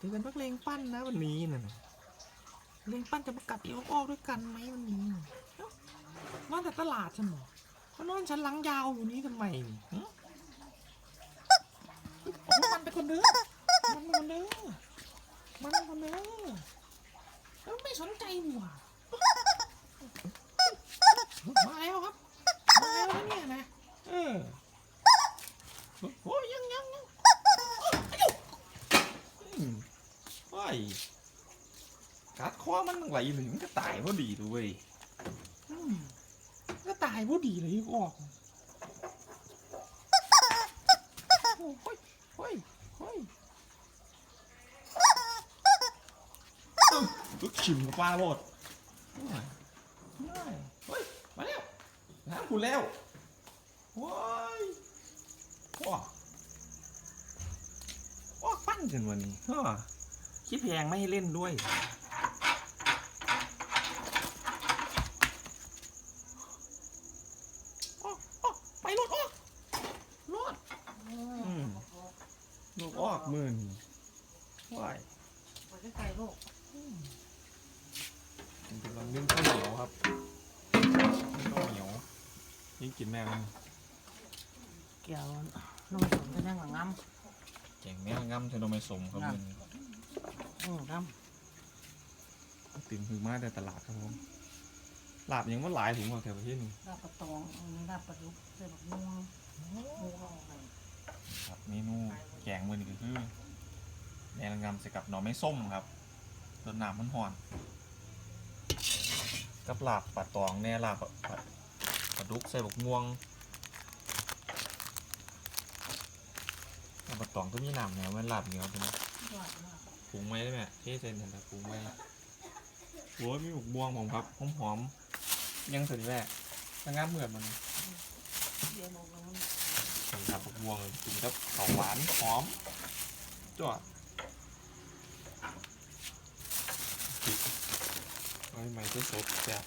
เจอกันพักเลงปั้นนะวันนี้น่ะนะเลงปั้นจะมากัดอีออกด้วยกันไหมวันนี้เอ้านอนแต่ตลาดฉันหรอเขานอนฉันหลังยาวอยู่นี้ทำไมนี่ฮะเอามันไปคนเด้อมันไปคนเด้อมันไปคนเด้อแล้วไม่สนใจนี่หว่ามาแล้วครับมาแล้วนะเนี่ยนะเออโอ้ยยังยังยังอืมว้า ยกัดคอมันไหลหนึ่งมันก็ตายพอดีด้วยอืมก็ตายพอดีเลยออกโอ้ยโอ้ยโอ้ยตึกชิมกับปลาโลดว้ายว้ายเฮ้ย มาแล้วน้ำคุณแล้วว้ายว้าว้าปั้นกันวันนี้ฮะ คิดแพงไม่ให้เล่นด้วยออกออกไปรถออกรถอืมลูกออกหมื่นว้ายไปใกล้ๆลูกผมกำลังนึ่งข้าวเหนียวครับนึ่งข้าวเหนียวยิ่งกินแม่มันเกี่ยวน้องสมก็ยังหลังงแกงแม่งำเทโนไมสมครับมันำ อืมงตื่นคือมาแต่ตลาดครับผมลาบยังว่าหลายถุงกว่าแถวประเทศนี้ำลาบปลาตองอันนี้ลาบปลาดุกใส่บักม่วงหมูเอาไปครับเมนูแกงมือนี่ก็คือแมงงำใส่กับหน่อไม้ส้มครับรสน้ำมันห่อนกับลาบปลาตองแน่ลาบปลาปลาปลาดุกใส่บกม่วงลาบปลาตองก็มีน้ำเหนียวมันลาบเหนียวเป็นยอดมาก ปรุงไว้ได้ไหมเท่เซนเห็นแต่ปรุงไว้โอ้ยมีบกม่วงผมครับหอมหอมยังสุดแรกถ้างามเหมือนมันเดี๋ยวบอกแล้วมันนี่ครับบวงกินกับข้าวหวานหอมจอดปิดไว้ไหมจะสดแซ่บ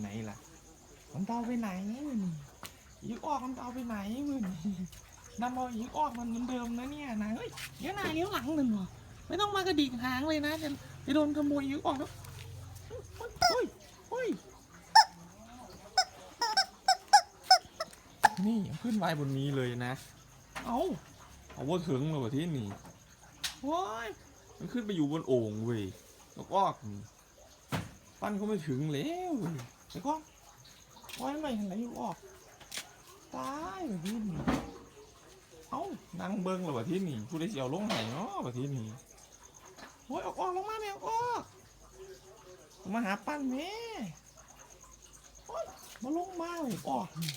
ไหนล่ะมันเตาไปไหนมึงอีกออกมันเตาไปไหนมึง นำเอาอีกออกมันเหมือนเดิมนะเนี่ยนะเฮ้ยเลี้ยวหน้าเลี้ยวหลังหนึ่งวะไม่ต้องมากระดิกหางเลยนะจะจะโดนขโมยอีกออกแล้วเฮ้ยเฮ้ยนี่ขึ้นไว้บนนี้เลยนะ เอาเอาว่าถึงเลยว่ะที่นี่ว้ายมันขึ้นไปอยู่บนโอ่งเว้ยแล้วก็นี่ปั้นก็ไม่ถึงแล้วเว้ยแล้วก็ว้ายไม่เห็นไหนอยู่ออกตายว่ะที่นี่ เอ้านั่งเบิ้งเลยว่ะที่นี่ผู้ใดเสียวลงไหนเนาะว่ะที่นี่โอ้ยออกออกลงมาแมวออกมาหาปั้นแม่โอ๊ยมาลงมาเลยออกนี่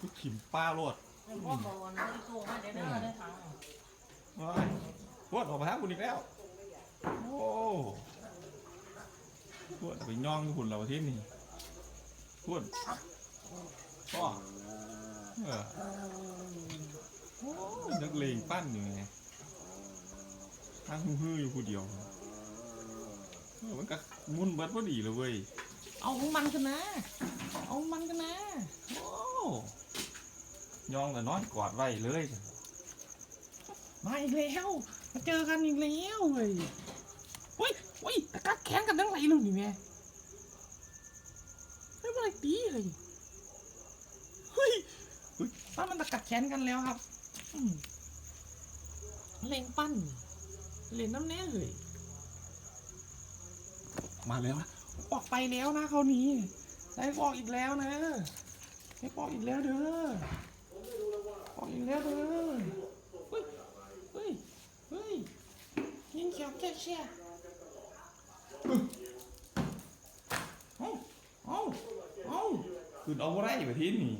ลูกขิมป้าโลดเดี๋ยวพ่อบอกว่าน้องโตมาเดี๋ยวเดี๋ยวได้ฟังว้ายพวดออกมาหาคุณอีกแล้ว โอ้พ วดไปย่องกับคุณเราที่นี่พวดพ่อเออโอ้ยนักเลงปั้นอยู่ไงทั้งฮือๆอยู่ผู้เดียวเออมันก็มุนเบิดพอดีเลยเว้ยเอาของมันกันนะ เอาของมันกันนะ โอ้ย่องแต่นอนกอดไว้เลย มาอีกแล้ว มาเจอกันอีกแล้วเว้ย เฮ้ยเฮ้ยตะกักแขนกันทั้งไหลเลยนี่แม่ไม่เป็นไรตีเลยเฮ้ยเฮ้ยป้ามันตะกักแขนกันแล้วครับอืมเล่งปั้นเล่นน้ำแน่เลยมาแล้วนะออกไปแล้วนะคราวนี้ได้ออกอีกแล้วนะได้ออกอีกแล้วเด้อออกอีกแล้วเด้อเฮ้ยเฮ้ยเฮ้ยยิงเขียวแก่เชี่ยเอ้าเอ้าเอ้า คือเอาอะไรไปที่นี่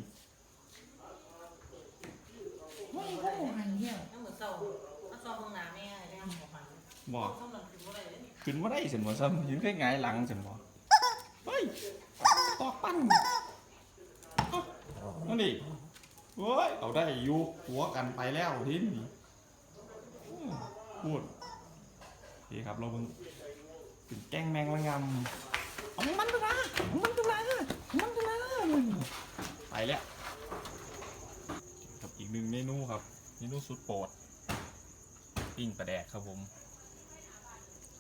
ไม่เขาบอกหันเหี้ยน้ำเหมือนเศร้าถ้าซ้อมห้องน้ำแม่ได้ทำของมันบอกต้องหลังถึงเมื่อไหร่เนี่ยขึ้นว่าได้สินบ่ซ้ำยิงแค่ไงายหลังสินบ่เฮ้ยตอกปั้นนั่นดิเฮ้ยเอาได้อยู่หัวกันไปแล้วที่นี่พูดโอเครับเราเพิ่งถึงแกล้งแมงละงำเอามันกันะเอามัน ไปแล้วกับอีกหนึ่งเมนูครับเมนูสุดโปรดปิ้งปลาแดกครับผม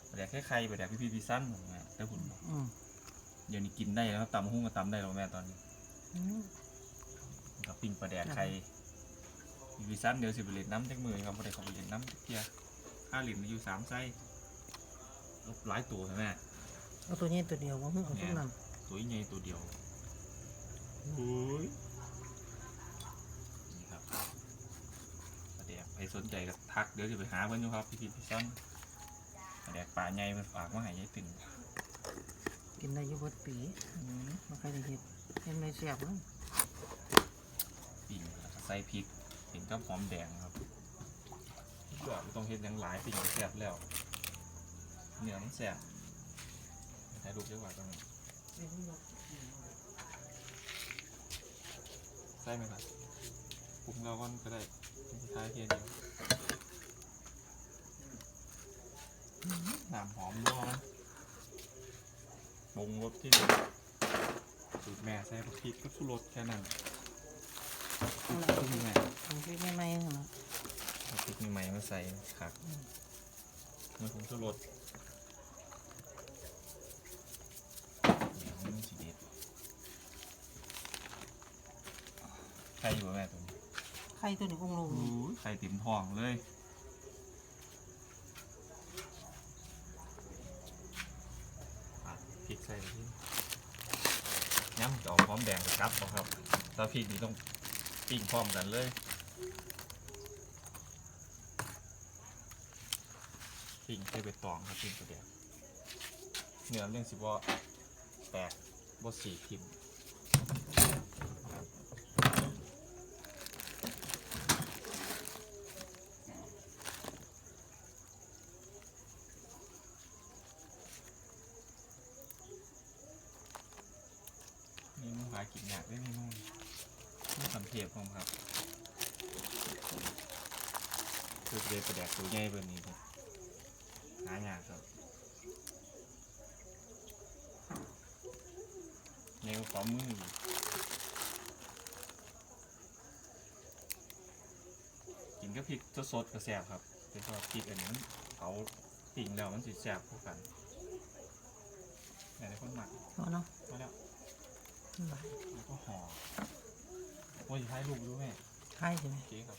ปลาแดกแค่ไข่ปลาแดกพี่พี่พิซซันผมนะแต่คุณอืมเดี๋ยวนี้กินได้แล้วครับตำหุ้งก็ตำได้แล้วแม่ตอนนี้อืมกับปิ้งปลาแดกไข่พี่พิซซันเดี๋ยวสิบเล่นน้ำจักมือครับปลาแดกของเล่นน้ำจักเกียร์ห้าเหรียญอยู่สามไส้หลายตัวใช่ไหมเอาตัวนี้ตัวเดียวว่ามึงเอาทุกนั้นตัวใหญ่ตัวเดียวโอ้ยนี่ครับปลาแดกใครสนใจก็ทักเดี๋ยวจะไปหาเพื่อนอยู่ครับพี่พี่พี่ซ้อนปลาแดกปลาใหญ่มันฝากมาให้ยายตึงกินได้อยุบดปีมาใครได้เห็ดเห็นไม่แซ่บเลยปิ่งแล้วก็ใส่พริกเป็นกับหอมแดงครับเพื่อไม่ต้องเฮ็ดหยังหลายปิ่งก็แซ่บแล้วเนื้อมันแซ่บถ่ายรูปเยอะกว่าตรงนี้ ใช่ไหมครับปรุงเราก่อนก็ได้ท้ายเทียเดียวน้ำหอมนัวมันปรุงรสที่ดีสูตรแม่ใส่พริกกับชูรสแค่นั้นเอาละพริกแม่ทำพริกไม่ไหม้เหรอเอาพริกใหม่ๆมาใส่ครับมันคงชูรสเดี๋ยวมันสีเด็ด ใครอยู่วะแม่ตัวนี้ไข่ตัวนี้องลงอู้ยไข่ติ่มทองเลยอะพริกใส่ไปที่ย้ำจะเอาพร้อมแดงกับกับเอาครับถ้าพริกนี่ต้องปิ้งพร้อมกันเลยปิ้งใส่ใบตองครับปิ้งกระเดียวเนื้อเรื่องสิว่าแตกบดสีทิมนี่นุ่งหากินยากได้นี่นุ่งนุ่งสำเพียบผม ครับคือเด็กกระแดกตัวใหญ่เบอร์นี้ครับหายากครับในกระเป๋ามือกินก็พริกสดๆก็แซ่บครับแต่พอพริกอันนี้มันเผาปิ้งแล้วมันสิแซ่บคู่กันไหนได้คนหมักพอเนาะมาแล้วหลายแล้วก็ห่อ โอ้ยท้ายลูกด้วยแม่ไข่ใช่ไหมโอเคครับ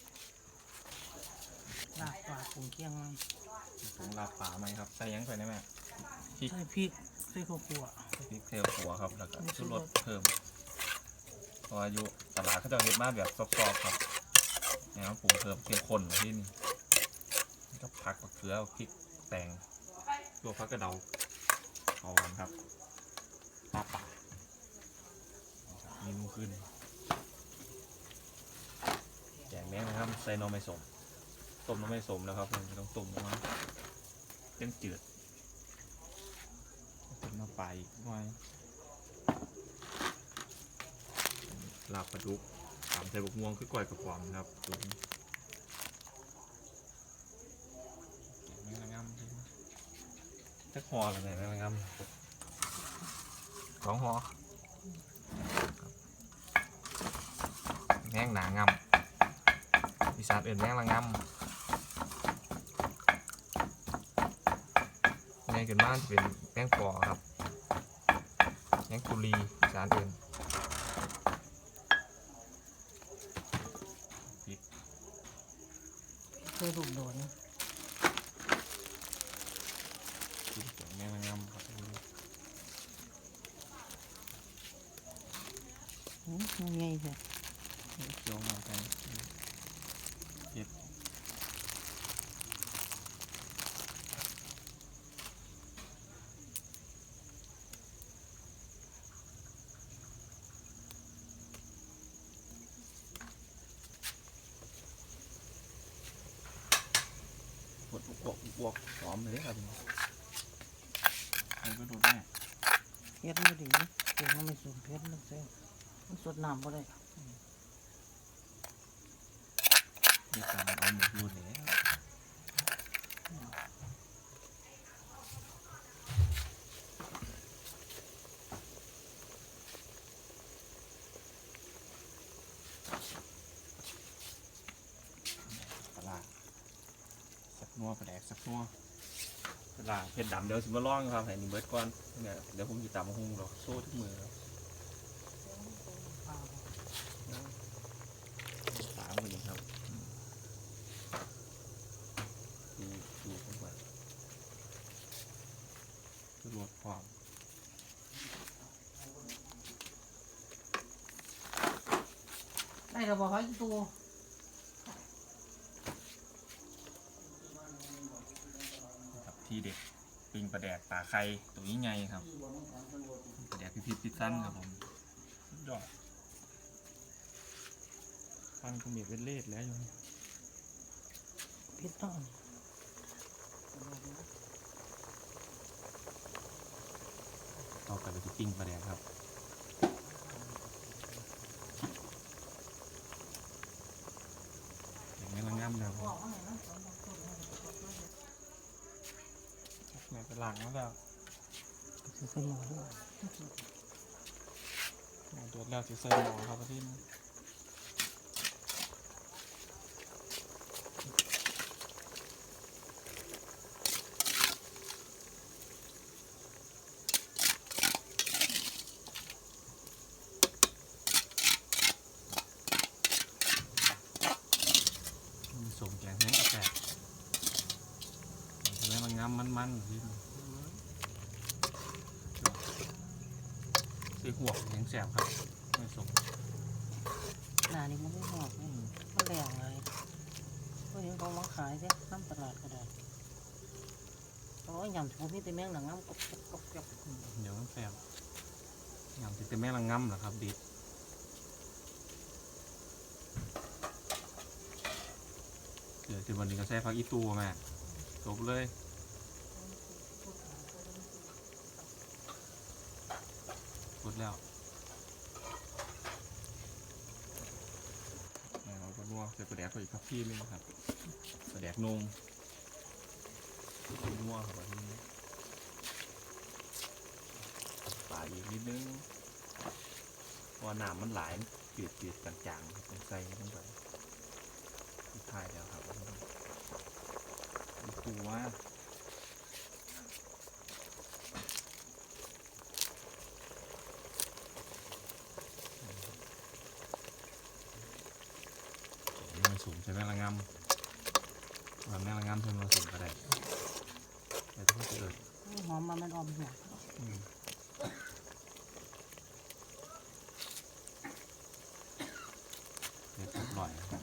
ลาบปลาผงเคียงมันผงลาบป่าไหมครับ ใส่หยังไปได้ไหมใส่พริกใส่ข้าวคั่วพริกเทลหัวครับ แล้วก็ชูรสเพิ่มเพราะอายุตลาดเขาจะเฮ็ดมาแบบซอกๆครับเนี่ยครับปรุงเพิ่มเข้มข้นที่นี่แล้วก็ผักมะเขือพริกแตงตัวผักกระเดาเอากันครับลาบป่าเมนูขึ้น แกงแมงนะครับใส่หนมไม่สมต้มหนมไม่สมแล้วครับผมต้องต้มออกมาเต็มจืดเป็นมาไปอีกหน่อยลาบปลาดุกตามใส่บกม่วงคือก้อยกระป๋อมครับผมแมงละงำจริงจะคอหรือไงแมงละงำสองหอแมงหนางำอี สานเอื่นแมงละงำแมงขึ้นบ้านจะเป็นแมงปอครับแมงกุลีอีสานเอื่นเคยลูกโดนที่เกี่ยวแมงละงำครับอืมมันไงเถอะเกี่ยวมากัน มเลยครับมันก็ดูได้เฮ็ดไม่ดีเดี๋ยวม่สูงเฮ็ดนักเซ่มันสดน้ำก็ได้มีการเอาหมกรูดแล้วนัวปลาแดกสักนัว ลาเผ็ดดำเดี๋ยวสิมาลองครับให้นี่เบิดก่อนเนี่ยเดี๋ยวผมจะตำมะฮุงหรอกโซ่ทุกมือครับสามคนนี้ครับอืมดูดูผมก่อนจะลดความได้เราบอกให้ตัว ครับที่เด็ดปิงป ลาแดกตาไข่ตัวนี้ไงครับปลาแดกพิพิธพิซซันครับผมสุดยอดฟันก็มีเป็นเลดแล้วอยู่พิษต้องต่อไปก็จะปิ้งปลาแดกครับอย่างนี้ละง่ำแล้วครับแม่ ไปหลังแล้วแล้วคือเป็นหมอด้วยแม่เดือดแล้วจะใส่หม้อครับพี่นี้มีสมแกงแห้งกระแตกทำให้มั นงำมันๆพี่นี้ซื้อหัวกแข็งแสบครับไม่สมหนานี่มันไม่หอกนี่มันแรงเลยพวกนี้เขามาขายใช่น้ำตลาดก็ได้โอ้ยยำถูกนี่แต่แมงหนังน้ำกบกบกบกบเดี๋ยวมันแสบอย่างที่เป็นแม่ละง่ำเหรอครับดิดเดี๋ยวที่วันนี้ก็ใส่ผักอีตูแม่จบเลยกด แล้วแล้วก็ลวกใส่ปลาแดกไปอีกครับพี่นึงครับปลาแดกนงนัวแบบนี้ปลาอีกนิดนึงพราะว่าน้ำมันหลายจืดจืดๆจางๆต้องใส่ลงไปท้ายแล้วครับตัวมัน สูงใช่ไหมละงำว่าแม่ละงำใช่ไหมละสูงก็ได้แต่ถ้าเกิดหอมมามันออมหัวอืมเด็ดอร่อยครับ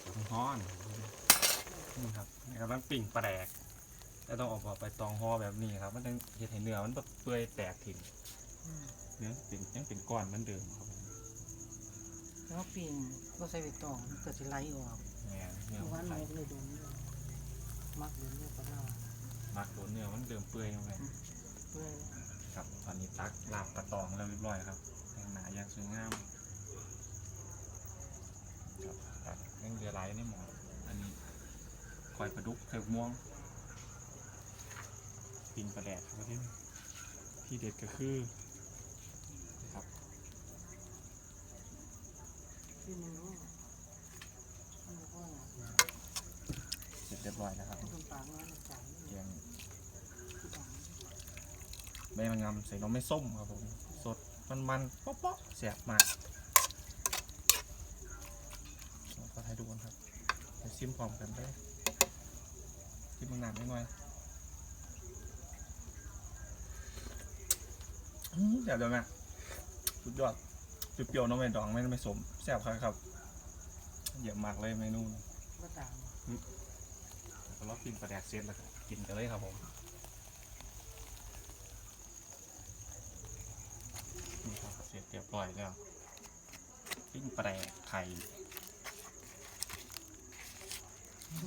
เดี๋ยวต้องฮ้อนนี่ครับนี่กำลังปิ่งปลาแดกแล้วต้องเออกมาไปตองห่อแบบนี้ครับ มันต้องเห็ดให้เนื้อมันแบบเปื่อยแตกถิ่น เนื้อเป็นยังเป็นก้อนเหมือนเดิมครับผมแล้วปีนก็ใส่ใบตองเกิดจะไหลออกเนี่ยเนื้อเพราะมัว่านนไข่กเลยโดนมักโดนเนี่ยปลาร้ามักโดนเนื้อมันเดิมเปื่อยลงไปเพื่อครับ ตอนนี้ตักลาบปลาตองแล้วเรียบร้อยครับแห้งหนาอย่างสวยงามครับตักแห้งเรือไหลนี่หมออันนี้คอยปลาดุกเผือกม่วงปิงปลาแดกครับที่ที่เด็ดก็คือครับ ที่มันรู้มันก็ เสร็จเรียบร้อยแล้วครับต้องปากน้อยจ่ายเกียงาใบมะงำใส่น้ำไม่ส้มครับผม สดมันมันๆป๊ะๆแสบมากก็ให้ดูกันครับไปซิมพร้อมกันได้ซิมมันนานนิดหน่อยอืมแซ่บเลยแม่สุดยอด เปรี้ยวๆน้องเมดองไม่ไม่สมแซ่บครับครับเยี่ยมมากเลยเมนูนี้ก็ต่างแล้วก็กินปลาแดกเซตแล้วก็กินกันเลยครับผมนี่ครับเสร็จเรียบร้อยแล้วปิ้งปลาแดกไข่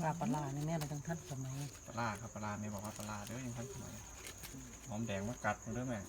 ปลาปลาในแม่เราต้องทัดสมัยปลาร้าครับปลาร้าแม่บอกว่าปลาร้าเด้อยังทันสมัยหอมแดงมากัดมาเด้อแม่อ